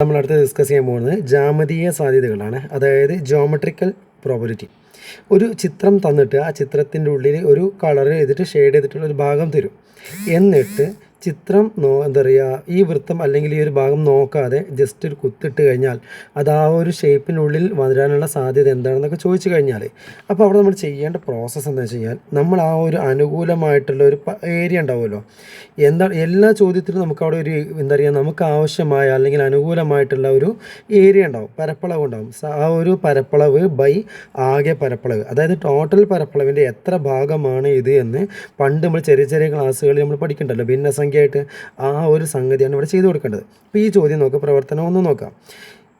നമ്മൾ അടുത്ത് ഡിസ്കസ് ചെയ്യാൻ പോകുന്നത് ജാമതീയ സാധ്യതകളാണ്. അതായത് ജോമെട്രിക്കൽ പ്രോബിലിറ്റി ഒരു ചിത്രം തന്നിട്ട് ആ ചിത്രത്തിന്റെ ഉള്ളിൽ ഒരു കളർ ചെയ്തിട്ട് ഷെയ്ഡ് ചെയ്തിട്ടുള്ള ഒരു ഭാഗം തരും. എന്നിട്ട് ചിത്രം നോ എന്താ പറയുക ഈ വൃത്തം അല്ലെങ്കിൽ ഈ ഒരു ഭാഗം നോക്കാതെ ജസ്റ്റ് ഒരു കുത്തിട്ട് കഴിഞ്ഞാൽ അത് ആ ഒരു ഷേപ്പിനുള്ളിൽ വരാനുള്ള സാധ്യത എന്താണെന്നൊക്കെ ചോദിച്ചു കഴിഞ്ഞാൽ അപ്പോൾ അവിടെ നമ്മൾ ചെയ്യേണ്ട പ്രോസസ്സ് എന്താ വെച്ച് കഴിഞ്ഞാൽ നമ്മൾ ആ ഒരു അനുകൂലമായിട്ടുള്ള ഒരു ഏരിയ ഉണ്ടാവുമല്ലോ. എന്താ എല്ലാ ചോദ്യത്തിലും നമുക്ക് അവിടെ ഒരു എന്താ പറയുക നമുക്ക് ആവശ്യമായ അല്ലെങ്കിൽ അനുകൂലമായിട്ടുള്ള ഒരു ഏരിയ ഉണ്ടാവും പരപ്പളവ് ഉണ്ടാവും. ആ ഒരു പരപ്പളവ് ബൈ ആകെ പരപ്പളവ്. അതായത് ടോട്ടൽ പരപ്പളവിന്റെ എത്ര ഭാഗമാണ് ഇത് എന്ന് പണ്ട് നമ്മൾ ചെറിയ ചെറിയ ക്ലാസ്സുകളിൽ നമ്മൾ പഠിക്കണ്ടല്ലോ. ഭിന്നസംഖ്യയായിട്ട് ആ ഒരു സംഗതിയാണ് ഇവിടെ ചെയ്തു കൊടുക്കേണ്ടത്. അപ്പോൾ ഈ ചോദ്യം നോക്കുക പ്രവർത്തനം ഒന്ന് നോക്കാം.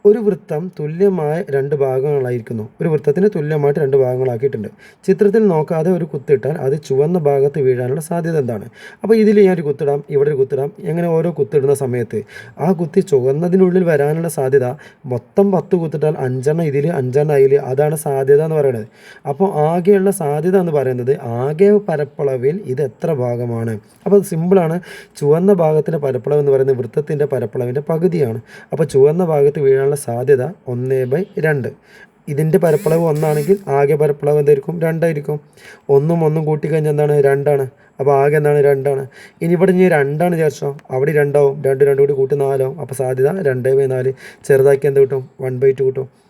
ഒരു വൃത്തം തുല്യമായ രണ്ട് ഭാഗങ്ങളായിരിക്കുന്നു. ഒരു വൃത്തത്തിന് തുല്യമായിട്ട് രണ്ട് ഭാഗങ്ങളാക്കിയിട്ടുണ്ട്. ചിത്രത്തിൽ നോക്കാതെ ഒരു കുത്തിട്ടാൽ അത് ചുവന്ന ഭാഗത്ത് വീഴാനുള്ള സാധ്യത എന്താണ്? അപ്പോൾ ഇതിൽ ഞാൻ ഒരു കുത്തിടാം ഇവിടെ ഒരു കുത്തിടാം എങ്ങനെ ഓരോ കുത്തിടുന്ന സമയത്ത്. ആ കുത്തി ചുവന്നതിനുള്ളിൽ വരാനുള്ള സാധ്യത മൊത്തം പത്ത് കുത്തിട്ടാൽ അഞ്ചെണ്ണം ഇതിൽ അഞ്ചെണ്ണം അതിൽ അതാണ് സാധ്യത എന്ന് പറയുന്നത്. അപ്പോൾ ആകെയുള്ള സാധ്യത എന്ന് പറയുന്നത് ആകെ പരപ്പളവിൽ ഇത് എത്ര ഭാഗമാണ്? അപ്പോൾ സിമ്പിളാണ് ചുവന്ന ഭാഗത്തിന്റെ പരപ്പളവ് എന്ന് പറയുന്നത് വൃത്തത്തിന്റെ പരപ്പളവിന്റെ പകുതിയാണ്. അപ്പോൾ ചുവന്ന ഭാഗത്ത് വീഴാനുള്ള സാധ്യത ഒന്ന് ബൈ രണ്ട്. ഇതിന്റെ പരപ്പളവ് ഒന്നാണെങ്കിൽ ആകെ പരപ്പളവ് എന്തായിരിക്കും? രണ്ടായിരിക്കും. ഒന്നും ഒന്നും കൂട്ടിക്കഴിഞ്ഞാൽ എന്താണ്? രണ്ടാണ്. അപ്പോൾ ആകെ എന്താണ്? രണ്ടാണ്. ഇനി ഇവിടെ ഇനി രണ്ടാണ് വിചാരിച്ചോ? അവിടെ രണ്ടാവും. രണ്ട് രണ്ട് കൂടി കൂട്ടി നാലാവും. അപ്പോൾ സാധ്യത രണ്ട് ബൈ നാല്. ചെറുതാക്കി എന്ത് കിട്ടും? വൺ ബൈ ടു കിട്ടും.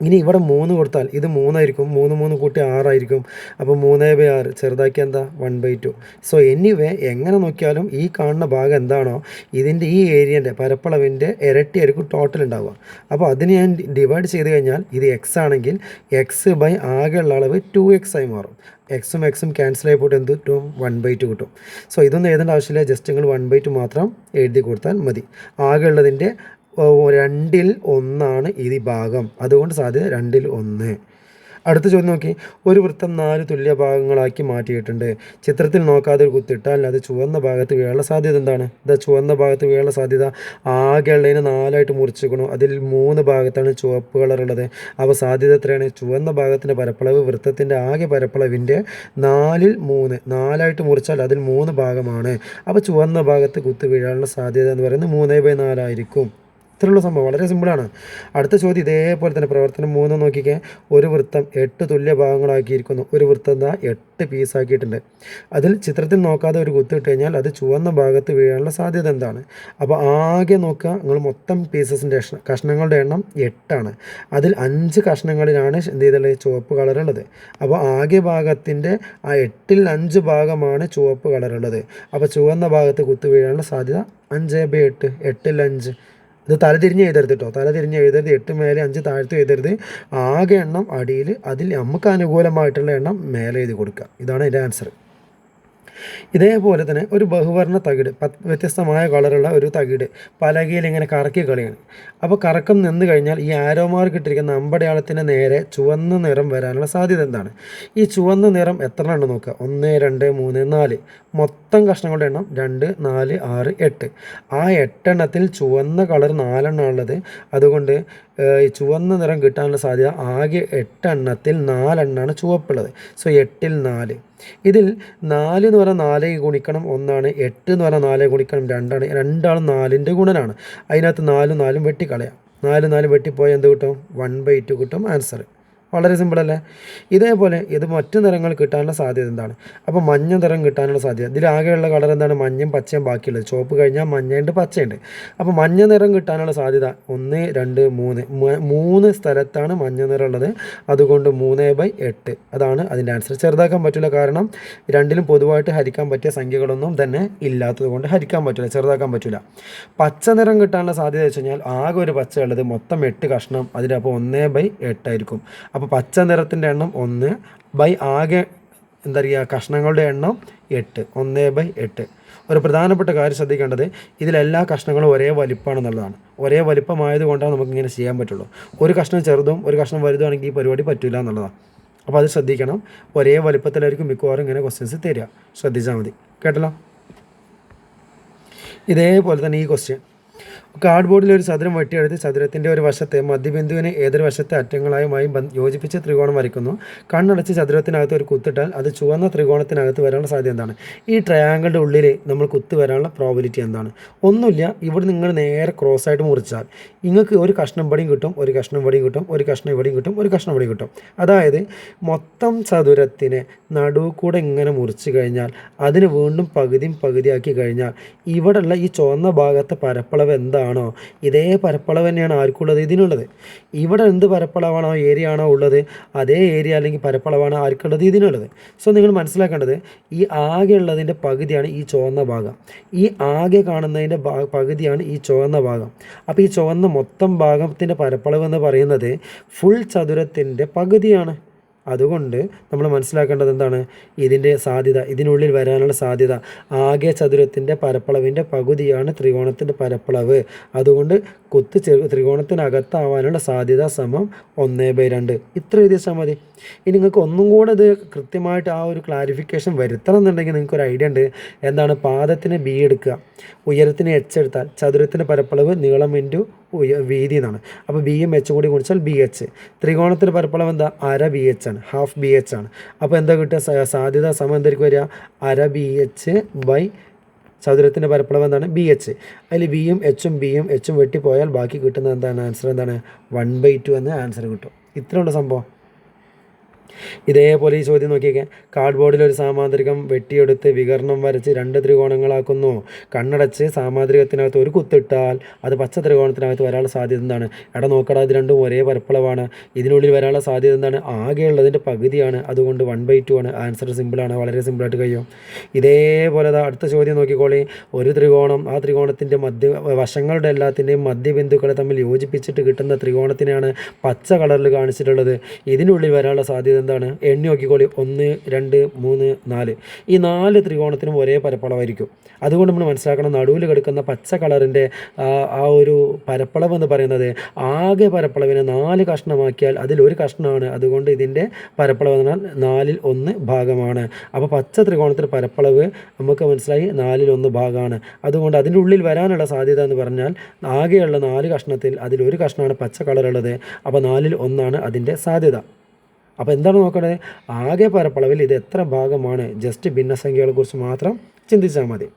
ഇനി ഇവിടെ മൂന്ന് കൊടുത്താൽ ഇത് മൂന്നായിരിക്കും. മൂന്ന് മൂന്ന് കൂട്ടി ആറായിരിക്കും. അപ്പോൾ മൂന്ന് ബൈ ആറ്. ചെറുതാക്കി എന്താ? One by two so anyway എങ്ങനെ നോക്കിയാലും ഈ കാണുന്ന ഭാഗം എന്താണോ ഇതിന്റെ ഈ ഏരിയന്റെ പരപ്പളവിന്റെ ഇരട്ടിയായിരിക്കും ടോട്ടൽ ഉണ്ടാവുക. അപ്പോൾ അതിന് ഞാൻ ഡിവൈഡ് ചെയ്ത് കഴിഞ്ഞാൽ ഇത് എക്സ് ആണെങ്കിൽ എക്സ് ബൈ ആകെയുള്ള അളവ് ടു എക്സ് ആയി മാറും. എക്സും എക്സും ക്യാൻസൽ ആയി പോയിട്ട് എന്ത് കിട്ടും? വൺ ബൈ ടു കിട്ടും. സോ ഇതൊന്നും എഴുതേണ്ട ആവശ്യമില്ല. ജസ്റ്റ് നിങ്ങൾ വൺ ബൈ ടു മാത്രം എഴുതി കൊടുത്താൽ മതി. ആകെ ഉള്ളതിന്റെ രണ്ടിൽ ഒന്നാണ് ഈ ഭാഗം അതുകൊണ്ട് സാധ്യത രണ്ടിൽ ഒന്ന്. അടുത്ത ചോദ്യം നോക്കി. ഒരു വൃത്തം നാല് തുല്യ ഭാഗങ്ങളാക്കി മാറ്റിയിട്ടുണ്ട്. ചിത്രത്തിൽ നോക്കാതെ ഒരു കുത്തിട്ടാൽ അത് ചുവന്ന ഭാഗത്ത് വീഴാനുള്ള സാധ്യത എന്താണ്? ഇതാ ചുവന്ന ഭാഗത്ത് വീഴാനുള്ള സാധ്യത. ആകെ ഉള്ളതിനെ നാലായിട്ട് മുറിച്ചിരിക്കണു അതിൽ മൂന്ന് ഭാഗത്താണ് ചുവപ്പ് കളറുള്ളത് അപ്പോൾ സാധ്യത എത്രയാണ്? ചുവന്ന ഭാഗത്തിന്റെ പരപ്പളവ് വൃത്തത്തിന്റെ ആകെ പരപ്പളവിന്റെ നാലിൽ മൂന്ന്. നാലായിട്ട് മുറിച്ചാൽ അതിൽ മൂന്ന് ഭാഗമാണ്. അപ്പോൾ ചുവന്ന ഭാഗത്ത് കുത്ത് വീഴാനുള്ള സാധ്യത എന്ന് പറയുന്നത് മൂന്നേ ബൈ നാലായിരിക്കും. ഇത്രയുള്ള സംഭവം. വളരെ സിമ്പിളാണ് അടുത്ത ചോദ്യം ഇതേപോലെ തന്നെ പ്രവർത്തനം മൂന്ന് നോക്കിക്കേ. ഒരു വൃത്തം എട്ട് തുല്യ ഭാഗങ്ങളാക്കിയിരിക്കുന്നു. ഒരു വൃത്തം എന്താ? എട്ട് പീസാക്കിയിട്ടുണ്ട് അതിൽ ചിത്രത്തിൽ നോക്കാതെ ഒരു കുത്ത് ഇട്ട് കഴിഞ്ഞാൽ അത് ചുവന്ന ഭാഗത്ത് വീഴാനുള്ള സാധ്യത എന്താണ്? അപ്പോൾ ആകെ നോക്കുക. നിങ്ങൾ മൊത്തം പീസസിന്റെ കഷ്ണങ്ങളുടെ എണ്ണം എട്ടാണ്. അതിൽ അഞ്ച് കഷ്ണങ്ങളിലാണ് എന്ത് ചെയ്തുള്ളത് ചുവപ്പ് കളറുള്ളത് അപ്പോൾ ആകെ ഭാഗത്തിന്റെ ആ എട്ടിൽ അഞ്ച് ഭാഗമാണ് ചുവപ്പ് കളറുള്ളത് അപ്പോൾ ചുവന്ന ഭാഗത്ത് കുത്ത് വീഴാനുള്ള സാധ്യത അഞ്ച് ബൈ എട്ട് എട്ടിൽ അഞ്ച്. ഇത് തലതിരിഞ്ഞ് എഴുതരുത് കേട്ടോ തലതിരിഞ്ഞ് എഴുതരുത്. എട്ട് മേലെ അഞ്ച് താഴ്ത്തു എഴുതരുത്. ആകെ എണ്ണം അടിയിൽ അതിൽ നമുക്ക് അനുകൂലമായിട്ടുള്ള എണ്ണം മേലെ എഴുതി കൊടുക്കുക. ഇതാണ് എന്റെ ആൻസർ ഇതേപോലെ തന്നെ ഒരു ബഹുവർണ തകിട് വ്യത്യസ്തമായ കളറുള്ള ഒരു തകിട് പലകയിൽ ഇങ്ങനെ കറക്കി കളിയാണ്. അപ്പോൾ കറക്കം നിന്ന് കഴിഞ്ഞാൽ ഈ ആരോ മാർക്ക് ഇട്ടിരിക്കുന്ന അമ്പടയാളത്തിന് നേരെ ചുവന്ന നിറം വരാനുള്ള സാധ്യത എന്താണ്? ഈ ചുവന്ന നിറം എത്ര എണ്ണം നോക്കുക? ഒന്ന് രണ്ട് മൂന്ന് നാല്. മൊത്തം കഷ്ണങ്ങളുടെ എണ്ണം രണ്ട് നാല് ആറ് എട്ട്. ആ എട്ടെണ്ണത്തിൽ ചുവന്ന കളർ നാലെണ്ണം ഉള്ളത്. അതുകൊണ്ട് ഈ ചുവന്ന നിറം കിട്ടാനുള്ള സാധ്യത ആകെ എട്ടെണ്ണത്തിൽ നാലെണ്ണമാണ് ചുവപ്പുള്ളത്. സോ എട്ടിൽ നാല്. ഇതിൽ നാല് എന്ന് പറഞ്ഞാൽ നാല് ഗുണിക്കണം ഒന്നാണ് എട്ട് എന്ന് പറഞ്ഞാൽ നാല് ഗുണിക്കണം രണ്ടാണ്. രണ്ടാളും നാലിന്റെ ഗുണനാണ്. അതിനകത്ത് നാലും നാലും വെട്ടിക്കളയാം. നാല് നാല് വെട്ടിപ്പോയാൽ എന്ത് കിട്ടും? വൺ ബൈ ടു കിട്ടും ആൻസർ വളരെ സിമ്പിളല്ലേ ഇതേപോലെ ഇത് മറ്റു നിറങ്ങൾ കിട്ടാനുള്ള സാധ്യത എന്താണ്? അപ്പോൾ മഞ്ഞ നിറം കിട്ടാനുള്ള സാധ്യത. ഇതിൽ ആകെയുള്ള കളർ എന്താണ്? മഞ്ഞയും പച്ചയും ബാക്കിയുള്ളത്. ചുവപ്പ് കഴിഞ്ഞാൽ മഞ്ഞയുണ്ട് പച്ചയുണ്ട്. അപ്പോൾ മഞ്ഞ നിറം കിട്ടാനുള്ള സാധ്യത ഒന്ന് രണ്ട് മൂന്ന്. മൂന്ന് സ്ഥലത്താണ് മഞ്ഞ നിറം ഉള്ളത്. അതുകൊണ്ട് മൂന്ന് ബൈ എട്ട്. അതാണ് അതിന്റെ ആൻസർ ചെറുതാക്കാൻ പറ്റില്ല കാരണം രണ്ടിലും പൊതുവായിട്ട് ഹരിക്കാൻ പറ്റിയ സംഖ്യകളൊന്നും തന്നെ ഇല്ലാത്തത് കൊണ്ട് ഹരിക്കാൻ പറ്റില്ല ചെറുതാക്കാൻ പറ്റില്ല പച്ച നിറം കിട്ടാനുള്ള സാധ്യത വെച്ച് കഴിഞ്ഞാൽ ആകെ ഒരു പച്ച ഉള്ളത് മൊത്തം എട്ട് കഷ്ണം. അതിലപ്പോൾ ഒന്ന് ബൈ എട്ടായിരിക്കും അപ്പോൾ പച്ച നിറത്തിന്റെ എണ്ണം ഒന്ന് ബൈ ആകെ എന്താ പറയുക കഷ്ണങ്ങളുടെ എണ്ണം എട്ട്. ഒന്ന് ബൈ എട്ട്. ഒരു പ്രധാനപ്പെട്ട കാര്യം ശ്രദ്ധിക്കേണ്ടത് ഇതിലെല്ലാ കഷ്ണങ്ങളും ഒരേ വലിപ്പമാണെന്നുള്ളതാണ് ഒരേ വലിപ്പമായത് കൊണ്ടാണ് നമുക്ക് ഇങ്ങനെ ചെയ്യാൻ പറ്റുള്ളൂ. ഒരു കഷ്ണം ചെറുതും ഒരു കഷ്ണം വലുതുമാണെങ്കിൽ ഈ പരിപാടി പറ്റില്ല എന്നുള്ളതാണ്. അപ്പോൾ അത് ശ്രദ്ധിക്കണം. ഒരേ വലിപ്പത്തിലായിരിക്കും മിക്കവാറും ഇങ്ങനെ ക്വസ്റ്റ്യൻസ് തരിക. ശ്രദ്ധിച്ചാൽ മതി. കേട്ടല്ലോ? ഇതേപോലെ തന്നെ ഈ ക്വസ്റ്റ്യൻ കാർഡ് ബോർഡിൽ ഒരു ചതുരം വെട്ടിയെടുത്ത് ചതുരത്തിന്റെ ഒരു വശത്തെ മധ്യബിന്ദുവിനെ ഏതൊരു വശത്തെ അറ്റങ്ങളായുമായി യോജിപ്പിച്ച് ത്രികോണം വരയ്ക്കുന്നു. കണ്ണടച്ച് ചതുരത്തിനകത്ത് ഒരു കുത്തിട്ടാൽ അത് ചുവന്ന ത്രികോണത്തിനകത്ത് വരാനുള്ള സാധ്യത എന്താണ്? ഈ ട്രയാങ്കിളുടെ ഉള്ളിൽ നമ്മൾ കുത്ത് വരാനുള്ള പ്രോബിലിറ്റി എന്താണ്? ഒന്നുമില്ല ഇവിടെ നിങ്ങൾ നേരെ ക്രോസ് ആയിട്ട് മുറിച്ചാൽ നിങ്ങൾക്ക് ഒരു കഷ്ണം പടിയും കിട്ടും ഒരു കഷ്ണം പടിയും കിട്ടും ഒരു കഷ്ണം ഇവിടെയും കിട്ടും ഒരു കഷ്ണം ഇവിടെയും കിട്ടും. അതായത് മൊത്തം ചതുരത്തിനെ നടുവ് കൂടെ ഇങ്ങനെ മുറിച്ച് കഴിഞ്ഞാൽ അതിന് വീണ്ടും പകുതിയും പകുതിയാക്കി കഴിഞ്ഞാൽ ഇവിടെയുള്ള ഈ ചുവന്ന ഭാഗത്തെ പരപ്പളവ് എന്താണോ? ഇതേ പരപ്പളവ് തന്നെയാണ് ആർക്കുള്ളത്? ഇതിനുള്ളത്. ഇവിടെ എന്ത് പരപ്പളവാണോ ഏരിയ ആണോ ഉള്ളത്? അതേ ഏരിയ അല്ലെങ്കിൽ പരപ്പളവാണ് ആർക്കുള്ളത്? ഇതിനുള്ളത്. സോ നിങ്ങൾ മനസ്സിലാക്കേണ്ടത് ഈ ആകെ ഉള്ളതിന്റെ പകുതിയാണ് ഈ ചുവന്ന ഭാഗം. ഈ ആകെ കാണുന്നതിന്റെ പകുതിയാണ് ഈ ചുവന്ന ഭാഗം. അപ്പോൾ ഈ ചുവന്ന മൊത്തം ഭാഗത്തിന്റെ പരപ്പളവ് എന്ന് പറയുന്നത് ഫുൾ ചതുരത്തിന്റെ പകുതിയാണ്. അതുകൊണ്ട് നമ്മൾ മനസ്സിലാക്കേണ്ടത് എന്താണ്? ഇതിന്റെ സാധ്യത ഇതിനുള്ളിൽ വരാനുള്ള സാധ്യത ആകെ ചതുരത്തിന്റെ പരപ്പളവിന്റെ പകുതിയാണ് ത്രികോണത്തിന്റെ പരപ്പളവ്. അതുകൊണ്ട് കൊത്ത് ത്രികോണത്തിനകത്താവാനുള്ള സാധ്യത സമം ഒന്ന് ബൈ രണ്ട്. ഇത്ര എഴുതിയ മതി. ഇനി നിങ്ങൾക്ക് ഒന്നും കൂടെ ഇത് കൃത്യമായിട്ട് ആ ഒരു ക്ലാരിഫിക്കേഷൻ വരുത്തണം എന്നുണ്ടെങ്കിൽ നിങ്ങൾക്ക് ഒരു ഐഡിയ ഉണ്ട്. എന്താണ്? പാദത്തിന് ബി എടുക്കുക. ഉയരത്തിന് എച്ച് എടുത്താൽ ചതുരത്തിന്റെ പരപ്പളവ് നീളം ഇന്റു ഉയ വീതി എന്നാണ്. അപ്പോൾ ബിയും എച്ചും കൂടി കുടിച്ചാൽ ബി എച്ച് ത്രികോണത്തിന്റെ പരപ്പളവ് എന്താ? അര ബി എച്ച് ആണ്. ഹാഫ് ബി എച്ച് ആണ്. അപ്പോൾ എന്താ കിട്ടുക? സാധ്യത സമയം എന്തായിരിക്കും വരിക? അര ബി എച്ച് ബൈ ചതുരത്തിന്റെ പരപ്പളവ് എന്താണ്? ബി എച്ച് അതിൽ ബിയും എച്ചും ബിയും എച്ചും വെട്ടിപ്പോയാൽ ബാക്കി കിട്ടുന്ന എന്താണ്? ആൻസർ എന്താണ്? വൺ ബൈ ടു എന്ന ആൻസർ കിട്ടും. ഇത്രയുള്ള സംഭവം. ഇതേപോലെ ഈ ചോദ്യം നോക്കിയേക്കാം. കാർഡ്ബോർഡിൽ ഒരു സാമാന്ത്രികം വെട്ടിയെടുത്ത് വികരണം വരച്ച് രണ്ട് ത്രികോണങ്ങളാക്കുന്നു. കണ്ണടച്ച് സാമാന്ത്രികത്തിനകത്ത് ഒരു കുത്തിട്ടാൽ അത് പച്ച ത്രികോണത്തിനകത്ത് വരാനുള്ള സാധ്യത എന്താണ്? എടാ നോക്കടാ ഇത് രണ്ടും ഒരേ പരപ്പളവാണ്. ഇതിനുള്ളിൽ വരാനുള്ള സാധ്യത എന്താണ്? ആകെയുള്ളതിന്റെ പകുതിയാണ്. അതുകൊണ്ട് വൺ ബൈ ടു ആണ്. ആൻസർ സിമ്പിളാണ് വളരെ സിമ്പിളായിട്ട് കഴിയും. ഇതേപോലെ അടുത്ത ചോദ്യം നോക്കിക്കോളി. ഒരു ത്രികോണം ആ ത്രികോണത്തിന്റെ മധ്യ വശങ്ങളുടെ എല്ലാത്തിന്റെയും മധ്യബിന്ദുക്കളെ തമ്മിൽ യോജിപ്പിച്ചിട്ട് കിട്ടുന്ന ത്രികോണത്തിനെയാണ് പച്ച കളറിൽ കാണിച്ചിട്ടുള്ളത്. ഇതിനുള്ളിൽ വരാനുള്ള സാധ്യത എന്താണ്? എണ്ണി നോക്കിക്കോളി. ഒന്ന് രണ്ട് മൂന്ന് നാല്. ഈ നാല് ത്രികോണത്തിനും ഒരേ പരപ്പളവായിരിക്കും. അതുകൊണ്ട് നമ്മൾ മനസ്സിലാക്കണം നടുവിൽ കിടക്കുന്ന പച്ച കളറിന്റെ ആ ഒരു പരപ്പളവ് എന്ന് പറയുന്നത് ആകെ പരപ്പളവിനെ നാല് കഷ്ണമാക്കിയാൽ അതിൽ ഒരു കഷ്ണമാണ്. അതുകൊണ്ട് ഇതിന്റെ പരപ്പളവ് എന്ന് പറഞ്ഞാൽ നാലിൽ ഒന്ന് ഭാഗമാണ്. അപ്പോൾ പച്ച ത്രികോണത്തിന്റെ പരപ്പളവ് നമുക്ക് മനസ്സിലായി നാലിൽ ഒന്ന് ഭാഗമാണ്. അതുകൊണ്ട് അതിന്റെ ഉള്ളിൽ വരാനുള്ള സാധ്യത എന്ന് പറഞ്ഞാൽ ആകെയുള്ള നാല് കഷ്ണത്തിൽ അതിൽ ഒരു കഷ്ണമാണ് പച്ച കളറുള്ളത്. അപ്പോൾ നാലിൽ ഒന്നാണ് അതിന്റെ സാധ്യത. അപ്പോൾ എന്താണ് നോക്കേണ്ടത് ആകെ പരപ്പളവിൽ ഇത് എത്ര ഭാഗമാണ്? ജസ്റ്റ് ഭിന്നസംഖ്യകളെക്കുറിച്ച് മാത്രം ചിന്തിച്ചാൽ മതി.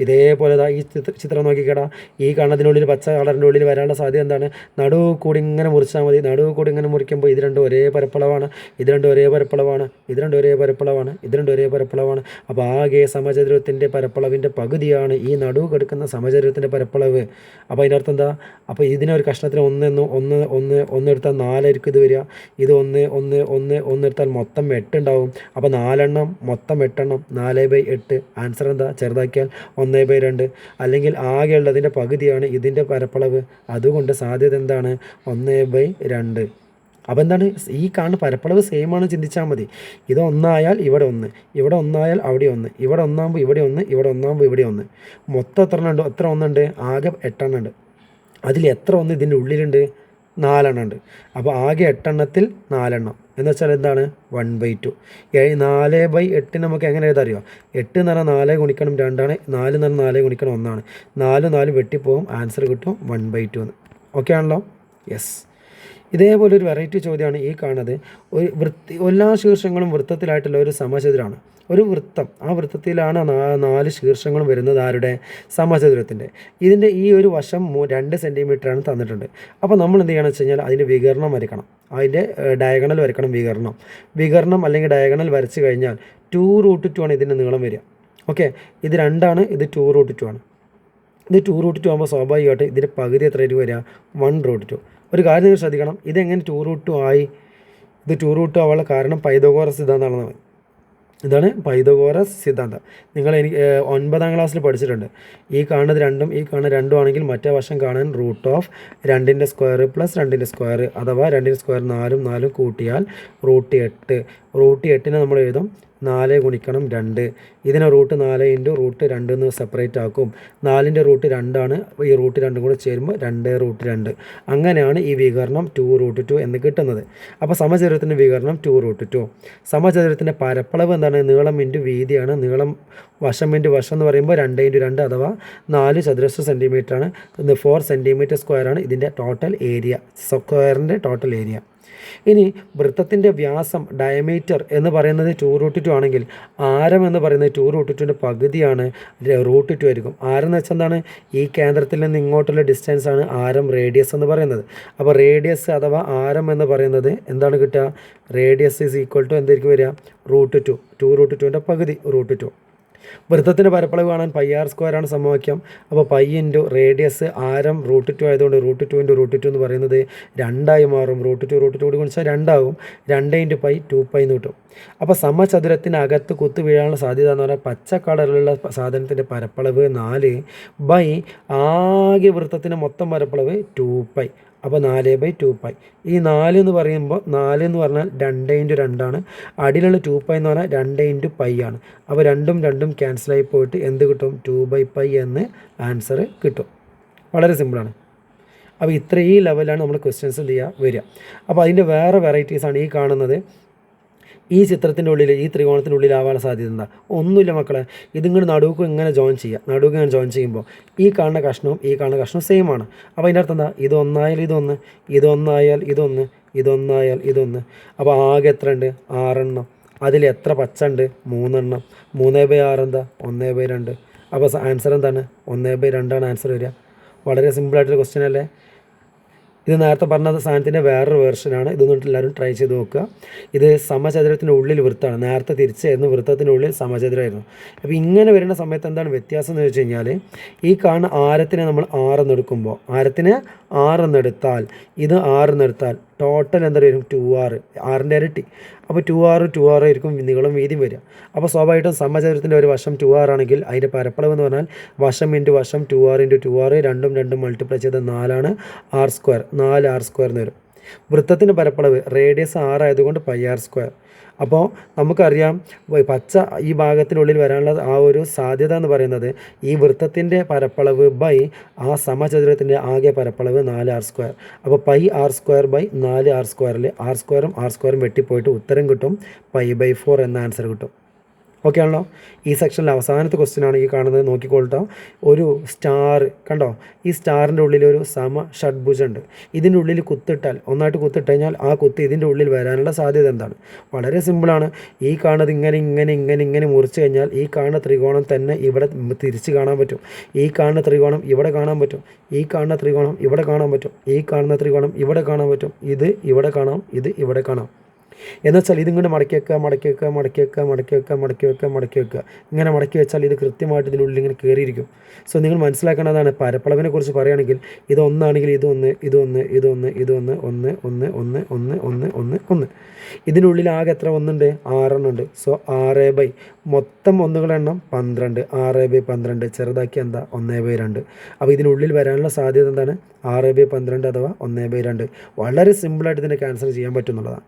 ഇതേപോലെ ഈ ചിത്രം നോക്കിക്കടാ. ഈ കാണുന്നതിനുള്ളിൽ പച്ച കളറിന്റെ ഉള്ളിൽ വരാനുള്ള സാധ്യത എന്താണ്? നടുവ് കൂടി ഇങ്ങനെ മുറിച്ചാൽ മതി. നടുവ് കൂടി ഇങ്ങനെ മുറിക്കുമ്പോൾ ഇത് രണ്ടും ഒരേ പരപ്പളവാണ്. ഇത് രണ്ടും ഒരേ പരപ്പളവാണ്. ഇത് രണ്ടും ഒരേ പരപ്പളവാണ്. ഇത് രണ്ടും ഒരേ പരപ്പളവാണ്. അപ്പോൾ ആകെ സമചതുരത്തിന്റെ പരപ്പളവിന്റെ പകുതിയാണ് ഈ നടുവ് കെടുക്കുന്ന സമചതുരത്തിന്റെ പരപ്പളവ്. അപ്പോൾ അതിന്റെ അർത്ഥം എന്താ? അപ്പോൾ ഇതിനെ ഒരു കഷ്ണത്തിന് ഒന്ന് ഒന്ന് ഒന്ന് ഒന്ന് എടുത്താൽ നാലായിരിക്കും ഇത് വരിക. ഇത് ഒന്ന് ഒന്ന് ഒന്ന് ഒന്ന് എടുത്താൽ മൊത്തം എട്ടുണ്ടാവും അപ്പോൾ നാലെണ്ണം മൊത്തം എട്ടെണ്ണം. നാല് ബൈ എട്ട്. ആൻസർ എന്താ ചെറുതാക്കിയാൽ ഒന്ന് ബൈ രണ്ട്. അല്ലെങ്കിൽ ആകെ ഉള്ളതിന്റെ പകുതിയാണ് ഇതിന്റെ പരപ്പളവ്. അതുകൊണ്ട് സാധ്യത എന്താണ്? ഒന്ന് ബൈ രണ്ട്. അപ്പോൾ എന്താണ്? ഈ കാണുന്ന പരപ്പളവ് സെയിം ആണ് ചിന്തിച്ചാൽ മതി. ഇത് ഒന്നായാൽ ഇവിടെ ഒന്ന് ഇവിടെ ഒന്നായാൽ അവിടെ ഒന്ന് ഇവിടെ ഒന്നാകുമ്പോൾ ഇവിടെ ഒന്ന് ഇവിടെ ഒന്നാകുമ്പോൾ ഇവിടെ ഒന്ന്. മൊത്തം എത്ര എണ്ണം ഉണ്ട്? എത്ര ഒന്നുണ്ട് ആകെ എട്ടെണ്ണം ഉണ്ട്. അതിൽ എത്ര ഒന്ന് ഇതിന്റെ ഉള്ളിലുണ്ട്? നാലെണ്ണം ഉണ്ട്. അപ്പോൾ ആകെ എട്ടെണ്ണത്തിൽ നാലെണ്ണം. എന്ന് വെച്ചാൽ എന്താണ്? വൺ ബൈ ടു നാല് ബൈ എട്ട് നമുക്ക് എങ്ങനെ എഴുതാൻ അറിയോ? എട്ട് എന്ന് പറഞ്ഞാൽ നാല് ഗുണിക്കണം രണ്ടാണ്. നാല് എന്ന് നാല് ഗുണിക്കണം ഒന്നാണ്. നാല് നാല് വെട്ടിപ്പോവും. ആൻസർ കിട്ടും വൺ ബൈ ടു എന്ന്. ഓക്കെ ആണല്ലോ? യെസ് ഇതേപോലെ ഒരു വെറൈറ്റി ചോദ്യമാണ് ഈ കാണുന്നത്. ഒരു വൃത്തി എല്ലാ ശീർഷങ്ങളും വൃത്തത്തിലായിട്ടുള്ള ഒരു സമചതുരമാണ് ഒരു വൃത്തം ആ വൃത്തത്തിലാണ് നാല് ശീർഷങ്ങളും വരുന്നത് ആരുടെ? സമചതുരത്തിന്റെ. ഇതിന്റെ ഈ ഒരു വശം രണ്ട് സെന്റിമീറ്ററാണ് തന്നിട്ടുണ്ട്. അപ്പോൾ നമ്മൾ എന്ത് ചെയ്യണം വെച്ച് കഴിഞ്ഞാൽ അതിന്റെ വികരണം വരയ്ക്കണം. അതിന്റെ ഡയഗണൽ വരയ്ക്കണം വികരണം വികരണം അല്ലെങ്കിൽ ഡയഗണൽ വരച്ച് കഴിഞ്ഞാൽ ടു റൂട്ട് ടു ആണ് ഇതിന്റെ നീളം വരിക. ഓക്കെ ഇത് രണ്ടാണ് ഇത് ടു റൂട്ട് ടു ആണ്. ഇത് ടു റൂട്ട് ടു ആകുമ്പോൾ സ്വാഭാവികമായിട്ട് ഇതിന്റെ പകുതി എത്ര വരിക? വൺ റൂട്ട് ടു ഒരു കാര്യം നിങ്ങൾ ശ്രദ്ധിക്കണം. ഇതെങ്ങനെ ടൂ റൂട്ട് ആയി? ഇത് ടു റൂട്ട് ആവാനുള്ള കാരണം പൈതഗോറസ് സിദ്ധാന്തമാണെന്ന് ഇതാണ് പൈതഗോറസ് സിദ്ധാന്തം. നിങ്ങൾ എനിക്ക് ഒൻപതാം ക്ലാസ്സിൽ പഠിച്ചിട്ടുണ്ട്. ഈ കാണുന്നത് രണ്ടും ഈ കാണുന്ന രണ്ടും ആണെങ്കിൽ മറ്റേ വശം കാണാൻ റൂട്ട് ഓഫ് രണ്ടിന്റെ സ്ക്വയർ പ്ലസ് രണ്ടിന്റെ സ്ക്വയർ അഥവാ രണ്ടിന്റെ സ്ക്വയർ നാലും നാലും കൂട്ടിയാൽ റൂട്ട് എട്ട്. റൂട്ട് എട്ടിനെ നമ്മൾ എഴുതും. നാല് ഗുണിക്കണം രണ്ട്. ഇതിനെ റൂട്ട് നാല് ഇന്റു റൂട്ട് രണ്ട് എന്ന് സെപ്പറേറ്റ് ആക്കും. നാലിന്റെ റൂട്ട് രണ്ടാണ്. ഈ റൂട്ട് രണ്ടും കൂടെ ചേരുമ്പോൾ രണ്ട് റൂട്ട് രണ്ട്. അങ്ങനെയാണ് ഈ വികരണം ടു റൂട്ട് ടു എന്ന് കിട്ടുന്നത്. അപ്പോൾ സമചതുരത്തിന്റെ വികരണം ടു റൂട്ട് ടു. സമചതുരത്തിന്റെ പരപ്പളവ് എന്താണ്? നീളം ഇന്റു വീതിയാണ്. നീളം വശം ഇന്റു വശം എന്ന് പറയുമ്പോൾ രണ്ട് ഇന്റു രണ്ട് അഥവാ നാല് ചതുരശ്ര ഇത് ഫോർ സെന്റിമീറ്റർ സ്ക്വയറാണ് ഇതിന്റെ ടോട്ടൽ ഏരിയ സ്ക്വയറിന്റെ ടോട്ടൽ ഏരിയ ഇനി വൃത്തത്തിന്റെ വ്യാസം ഡയമീറ്റർ എന്ന് പറയുന്നത് ടു റൂട്ട് ടു ആണെങ്കിൽ ആരം എന്ന് പറയുന്നത് ടു റൂട്ട് ടുവിന്റെ പകുതിയാണ് റൂട്ട് ടു ആയിരിക്കും. ആരം എന്ന് വെച്ചാൽ എന്താണ്? ഈ കേന്ദ്രത്തിൽ നിന്ന് ഇങ്ങോട്ടുള്ള ഡിസ്റ്റൻസ് ആണ് ആരം റേഡിയസ് എന്ന് പറയുന്നത്. അപ്പോൾ റേഡിയസ് അഥവാ ആരം എന്ന് പറയുന്നത് എന്താണ് കിട്ടുക? റേഡിയസ് ഈസ് ഈക്വൽ ടു എന്തായിരിക്കും വരിക? റൂട്ട് ടു ടു റൂട്ട് ടുവിന്റെ പകുതി റൂട്ട് ടു വൃത്തത്തിന്റെ പരപ്പളവ് കാണാൻ പൈ ആർ സ്ക്വയറാണ് സമവാക്യം. അപ്പോൾ പൈ ഇന്റു റേഡിയസ് ആരം റൂട്ട് ടു ആയതുകൊണ്ട് root two into root two എന്ന് പറയുന്നത് രണ്ടായി മാറും റൂട്ട് ടു റൂട്ട് ടു കൂടി ഗുണിച്ചാൽ രണ്ടാവും. രണ്ട് ഇന്റു പൈ ടു പൈ എന്ന് കിട്ടും. അപ്പോൾ സമചതുരത്തിനകത്ത് കുത്തു വീഴാനുള്ള സാധ്യത എന്ന് പറഞ്ഞാൽ പച്ച കളറിലുള്ള സാധനത്തിന്റെ പരപ്പളവ് നാല് ബൈ ആകെ വൃത്തത്തിന്റെ മൊത്തം പരപ്പളവ് ടു പൈ അപ്പോൾ നാല് ബൈ ടു പൈ ഈ നാല് എന്ന് പറയുമ്പോൾ നാല് എന്ന് പറഞ്ഞാൽ രണ്ട് ഇന്റു രണ്ടാണ് അടിയിലുള്ള ടു പൈ എന്ന് പറഞ്ഞാൽ രണ്ട് ഇന്റു പൈ ആണ്. അപ്പോൾ രണ്ടും രണ്ടും ക്യാൻസലായി പോയിട്ട് എന്ത് കിട്ടും? ടു ബൈ പൈ എന്ന് ആൻസർ കിട്ടും. വളരെ സിമ്പിളാണ് അപ്പോൾ ഇത്ര ഈ ലെവലാണ് നമ്മൾ ക്വസ്റ്റ്യൻസ് എന്ത് ചെയ്യുക? വരിക. അപ്പോൾ അതിന്റെ വേറെ വെറൈറ്റീസാണ് ഈ കാണുന്നത്. ഈ ചിത്രത്തിന്റെ ഉള്ളിൽ ഈ ത്രികോണത്തിന്റെ ഉള്ളിലാവാനുള്ള സാധ്യത എന്താ? ഒന്നുമില്ല മക്കളെ. ഇതിങ്ങോട്ട് നടുവുക്കും ഇങ്ങനെ ജോയിൻ ചെയ്യുക നടുക്ക് ഇങ്ങനെ ജോയിൻ ചെയ്യുമ്പോൾ ഈ കാണുന്ന കഷ്ണവും ഈ കാണുന്ന കഷ്ണവും സെയിം ആണ്. അപ്പോൾ അതിന്റെ അർത്ഥം എന്താ? ഇതൊന്നായാൽ ഇതൊന്ന് ഇതൊന്നായാൽ ഇതൊന്ന് ഇതൊന്നായാൽ ഇതൊന്ന്. അപ്പോൾ ആകെ എത്ര ഉണ്ട് ആറെണ്ണം. അതിൽ എത്ര പച്ച ഉണ്ട് മൂന്നെണ്ണം. മൂന്നേ ബൈ ആറ് എന്താ? ഒന്നേ ബൈ രണ്ട്. അപ്പോൾ ആൻസർ എന്താണ്? ഒന്നേ ബൈ രണ്ടാണ് ആൻസർ വരിക. വളരെ സിമ്പിളായിട്ടൊരു ക്വസ്റ്റ്യൻ അല്ലേ? ഇത് നേരത്തെ പറഞ്ഞ സാധനത്തിന്റെ വേറൊരു വേർഷനാണ് ഇതൊന്നും എല്ലാവരും ട്രൈ ചെയ്ത് നോക്കുക. ഇത് സമചതുരത്തിന്റെ ഉള്ളിൽ വൃത്തമാണ്. നേരത്തെ തിരിച്ചായിരുന്നു വൃത്തത്തിന്റെ ഉള്ളിൽ സമചതുരമായിരുന്നു. അപ്പോൾ ഇങ്ങനെ വരുന്ന സമയത്ത് എന്താണ് വ്യത്യാസം എന്ന് വെച്ച് കഴിഞ്ഞാൽ ഈ കാണുന്ന ആരത്തിനെ നമ്മൾ ആറെന്നെടുക്കുമ്പോൾ ആരത്തിന് ആറെന്നെടുത്താൽ ഇത് ആറെന്നെടുത്താൽ ടോട്ടൽ എന്താ വരും ടു ആർ ആറിന്റെ ഇരട്ടി. അപ്പോൾ ടു ആറ് ടു ആർ ആയിരിക്കും നീളം വീതിയും വരിക. അപ്പോൾ സ്വാഭാവികമായിട്ടും സമചതുരത്തിന്റെ ഒരു വശം ടു ആർ ആണെങ്കിൽ അതിന്റെ പരപ്പളവ് എന്ന് പറഞ്ഞാൽ വശം ഇന്റു വശം two R into two R രണ്ടും രണ്ടും മൾട്ടിപ്ലൈ ചെയ്ത നാലാണ് ആർ സ്ക്വയർ നാല് ആർ സ്ക്വയർ എന്ന് വരും. വൃത്തത്തിന്റെ പരപ്പളവ് റേഡിയസ് ആറായതുകൊണ്ട് പൈ ആർ സ്ക്വയർ അപ്പോൾ നമുക്കറിയാം പച്ച ഈ ഭാഗത്തിനുള്ളിൽ വരാനുള്ള ആ ഒരു സാധ്യത എന്ന് പറയുന്നത് ഈ വൃത്തത്തിന്റെ പരപ്പളവ് ബൈ ആ സമചതുരത്തിന്റെ ആകെ പരപ്പളവ് നാല് ആർ സ്ക്വയർ അപ്പോൾ പൈ ആർ സ്ക്വയർ ബൈ നാല് ആർ സ്ക്വയറിൽ ആർ സ്ക്വയറും ആർ സ്ക്വയറും വെട്ടിപ്പോയിട്ട് ഉത്തരം കിട്ടും പൈ ബൈ ഫോർ എന്ന ആൻസർ കിട്ടും. ഓക്കെ ആണല്ലോ ഈ സെക്ഷനിൽ അവസാനത്തെ ക്വസ്റ്റ്യൻ ആണ് ഈ കാണുന്നത്. നോക്കിക്കോളട്ടോ. ഒരു സ്റ്റാർ കണ്ടോ? ഈ സ്റ്റാറിന്റെ ഉള്ളിൽ ഒരു സമ ഷഡ്ഭുജുണ്ട് ഇതിന്റെ ഉള്ളിൽ കുത്തിട്ടാൽ ഒന്നായിട്ട് കുത്തിട്ട് കഴിഞ്ഞാൽ ആ കുത്ത് ഇതിന്റെ ഉള്ളിൽ വരാനുള്ള സാധ്യത എന്താണ്? വളരെ സിമ്പിളാണ് ഈ കാണുന്നത് ഇങ്ങനെ ഇങ്ങനെ ഇങ്ങനെ ഇങ്ങനെ മുറിച്ച് കഴിഞ്ഞാൽ ഈ കാണുന്ന ത്രികോണം തന്നെ ഇവിടെ തിരിച്ച് കാണാൻ പറ്റും. ഈ കാണുന്ന ത്രികോണം ഇവിടെ കാണാൻ പറ്റും. ഈ കാണുന്ന ത്രികോണം ഇവിടെ കാണാൻ പറ്റും. ഈ കാണുന്ന ത്രികോണം ഇവിടെ കാണാൻ പറ്റും. ഇത് ഇവിടെ കാണാം. ഇത് ഇവിടെ കാണാം. എന്നുവെച്ചാൽ ഇതിങ്ങനെ മടക്കി വെക്കുക മടക്കി വെക്കുക മടക്കി വെക്കുക മടക്കി വെക്കുക മടക്കി വെക്കുക മടക്കി വെക്കുക. ഇങ്ങനെ മടക്കി വെച്ചാൽ ഇത് കൃത്യമായിട്ട് ഇതിനുള്ളിൽ ഇങ്ങനെ കയറിയിരിക്കും. സോ നിങ്ങൾ മനസ്സിലാക്കേണ്ടതാണ് പരപ്പളവിനെ കുറിച്ച് പറയുകയാണെങ്കിൽ ഇതൊന്നാണെങ്കിൽ ഇതൊന്ന് ഇതൊന്ന് ഇതൊന്ന് ഇതൊന്ന് ഒന്ന് ഒന്ന് ഒന്ന് ഒന്ന് ഒന്ന് ഒന്ന് ഒന്ന് ഇതിനുള്ളിൽ ആകെ എത്ര ഒന്നുണ്ട്? ആറെണ്ണം ഉണ്ട്. സോ ആറ് ബൈ മൊത്തം ഒന്നുകളുടെ എണ്ണം പന്ത്രണ്ട്. ആറ് ബൈ പന്ത്രണ്ട്. ചെറുതാക്കി എന്താ? ഒന്നേ ബൈ രണ്ട്. അപ്പോൾ ഇതിനുള്ളിൽ വരാനുള്ള സാധ്യത എന്താണ്? ആറ് ബൈ പന്ത്രണ്ട് അഥവാ ഒന്നേ ബൈ രണ്ട്. വളരെ സിമ്പിളായിട്ട് ഇതിനെ ക്യാൻസൽ ചെയ്യാൻ പറ്റുന്നുള്ളതാണ്